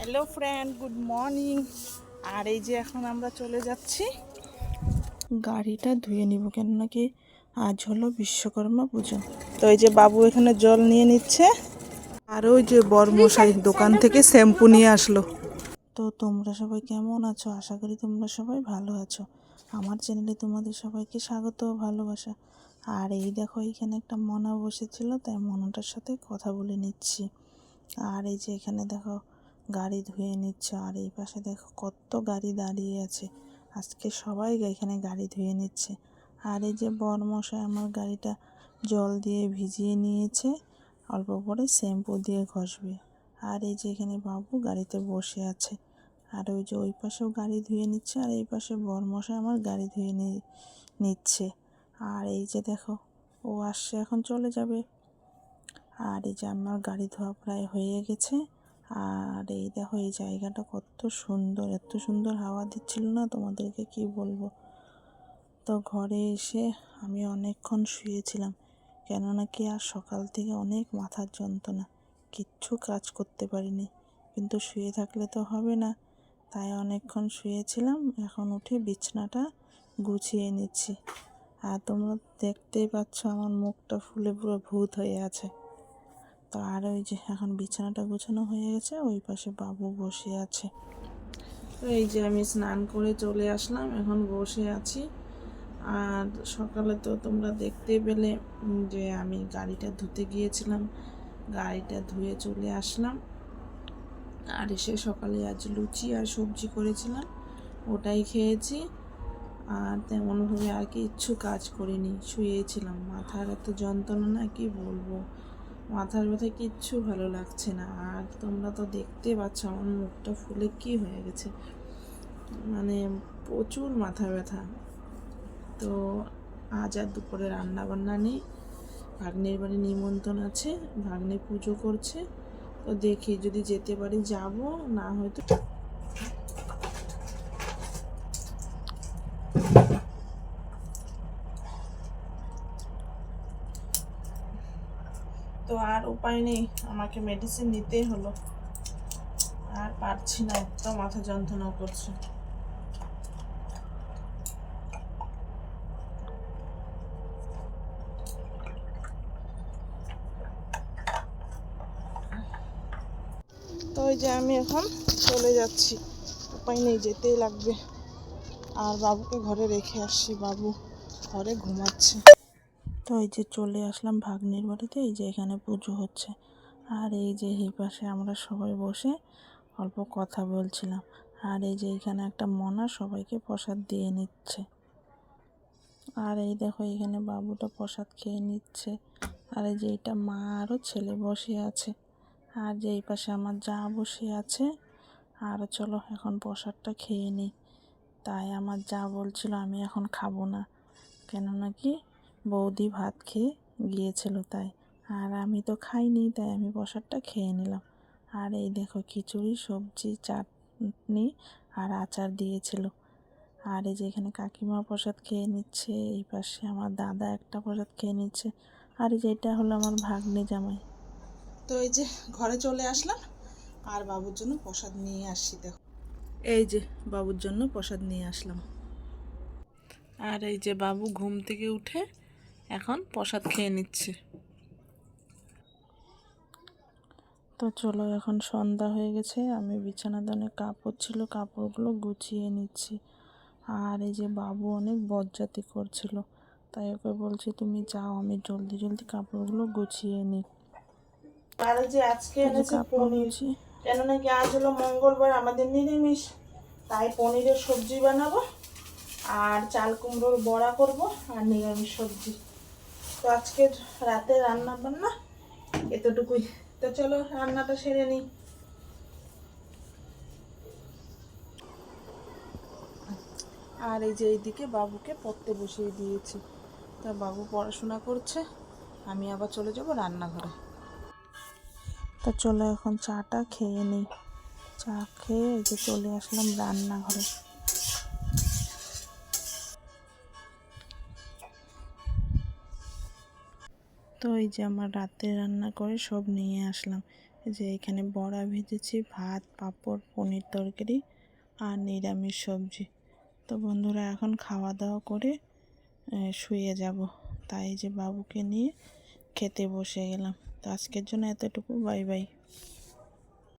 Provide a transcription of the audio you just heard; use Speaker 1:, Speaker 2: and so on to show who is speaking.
Speaker 1: Hello friend good morning আর এই যে এখন আমরা চলে যাচ্ছি। গাড়িটা ধুয়ে নিব কেন নাকি আজ হলো বিশ্বকর্মা পুজো। তো এই যে বাবু এখানে জল নিয়ে নিচ্ছে। আর ওই যে বরমশাই দোকান থেকে শ্যাম্পু নিয়ে আসলো। তো তোমরা সবাই কেমন আছো? আশা করি তোমরা সবাই ভালো আছো। আমার চ্যানেলে তোমাদের সবাইকে স্বাগত ভালোবাসা। আর এই দেখো, এইখানে একটা মনা বসেছিল, তাই মনাটার সাথে কথা বলে নিচ্ছি। আর এই যে এখানে দেখো গাড়ি ধুয়ে নিচ্ছে। আর এই পাশে দেখো কত গাড়ি দাঁড়িয়ে আছে। আজকে সবাই এখানে গাড়ি ধুয়ে নিচ্ছে। আর এই যে বরমশাই আমার গাড়িটা জল দিয়ে ভিজিয়ে নিয়েছে, অল্প পরে শ্যাম্পু দিয়ে ঘষবে। আর এই যে এখানে বাবু গাড়িতে বসে আছে। আর ওই যে ওই পাশেও গাড়ি ধুয়ে নিচ্ছে, আর এই পাশে বরমশাই আমার গাড়ি ধুয়ে নিচ্ছে। আর এই যে দেখো, ও আসছে, এখন চলে যাবে। আর এই যে আমার গাড়ি ধোয়া প্রায় হয়ে গেছে। আর এই দেখো, এই জায়গাটা কত সুন্দর, এত সুন্দর হাওয়া দিচ্ছিল না তোমাদেরকে কি বলব? তো ঘরে এসে আমি অনেকক্ষণ শুয়েছিলাম, কেননা কি আর সকাল থেকে অনেক মাথার যন্ত্রণা, কিচ্ছু কাজ করতে পারিনি। কিন্তু শুয়ে থাকলে তো হবে না, তাই অনেকক্ষণ শুয়েছিলাম, এখন উঠে বিছনাটা গুছিয়ে নিচ্ছি। আর তোমরা দেখতেই পাচ্ছ আমার মুখটা ফুলে পুরো ভূত হয়ে আছে। তো আর ওই যে এখন বিছানাটা গোছানো হয়ে গেছে, ওই পাশে বাবু বসে আছে। তো এই যে আমি স্নান করে চলে আসলাম, এখন বসে আছি। আর সকালে তো তোমরা দেখতে পেলে যে আমি গাড়িটা ধুতে গিয়েছিলাম, গাড়িটা ধুয়ে চলে আসলাম। আর এসে সকালে আজ লুচি আর সবজি করেছিলাম, ওটাই খেয়েছি। আর তেমনভাবে আর কিচ্ছু কাজ করিনি, শুয়েছিলাম। মাথার এত যন্ত্রণা, না কি বলব। মাথার ব্যথা কিচ্ছু ভালো লাগছে না। আর তোমরা তো দেখতে পাচ্ছ আমার মুখটা ফুলে কি হয়ে গেছে। মানে প্রচুর মাথা ব্যথা। তো আজ আর দুপুরে রান্না বান্না নেই। ভাগ্নের বাড়ি নিমন্ত্রণ আছে। ভাগ্নে পুজো করছে। তো দেখি যদি যেতে পারি যাব, না হয়তো আর উপায় নেই, আমাকে মেডিসিন নিতেই হলো। আর পারছি না এত মাথা যন্ত্রণা করছে। তো ওই যে আমি এখন চলে যাচ্ছি। উপায় নেই, যেতেই লাগবে। আর বাবুকে ঘরে রেখে আসছি, বাবু ঘরে ঘুমাচ্ছে। তো এই যে চলে আসলাম ভাগ্নির বাড়িতে, এই যে এখানে পুজো হচ্ছে। আর এই যে এই পাশে আমরা সবাই বসে অল্প কথা বলছিলাম। আর এই যে এখানে একটা মনা সবাইকে প্রসাদ দিয়ে নিচ্ছে। আর এই দেখো এখানে বাবুটা প্রসাদ খেয়ে নিচ্ছে। আর এই যে এটা মা আরও ছেলে বসে আছে। আর যে এই পাশে আমার যা বসে আছে, আর চলো এখন প্রসাদটা খেয়ে নিই। তাই আমার যা বলছিল আমি এখন খাব না। কেননা কি বৌদি ভাত খেয়ে গিয়েছিল তাই। আর আমি তো খাইনি, তাই আমি প্রসাদটা খেয়ে নিলাম। আর এই দেখো খিচুড়ি, সবজি, চাটনি আর আচার দিয়েছিল। আর এই যে এখানে কাকিমা প্রসাদ খেয়ে নিচ্ছে, এই পাশে আমার দাদা একটা প্রসাদ খেয়ে নিচ্ছে। আর এই যে এটা হলো আমার ভাগ্নে জামাই। তো এই যে ঘরে চলে আসলাম, আর বাবুর জন্য প্রসাদ নিয়ে আসছি দেখো। এই যে বাবুর জন্য প্রসাদ নিয়ে আসলাম। আর এই যে বাবু ঘুম থেকে উঠে এখন প্রসাদ খেয়ে নিচ্ছে। তো চলো এখন সন্ধ্যা হয়ে গেছে। আমি বিছানাতে অনেক কাপড় ছিল কাপড়গুলো গুছিয়ে নিচ্ছি। আর এই যে বাবু অনেক বজ্জাতি করছিল তাই ওকে বলছি তুমি যাও আমি জলদি জলদি কাপড়গুলো গুছিয়ে নিই। আর এই যে আজকে এনেছে
Speaker 2: কাপড়
Speaker 1: পনির। কেন নাকি আজ হলো মঙ্গলবার আমাদের নিরামিষ। তাই পনিরের সবজি বানাবো আর চাল কুমড়োর বড়া করব আর নিরামিষ সবজি। তো আজকে রাতে রান্না বান্না এতটুকুই। তো চলো রান্নাটা সেরে নিই। আর এই যে এইদিকে বাবুকে পড়তে বসিয়ে দিয়েছি। তা বাবু পড়াশোনা করছে, আমি আবার চলে যাব রান্নাঘরে। তা চলো এখন চাটা খেয়ে নিই। চা খেয়ে এই যে চলে আসলাম রান্নাঘরে। তো এই যে আমার রাতে রান্না করে সব নিয়ে আসলাম। যে এখানে বড়া ভেজেছি, ভাত, পাঁপড়, পনির তরকারি আর নিরামিষ সবজি। তো বন্ধুরা এখন খাওয়া দাওয়া করে শুয়ে যাব। তাই যে বাবুকে নিয়ে খেতে বসে গেলাম। তো আজকের জন্য এতটুকু। Bye bye.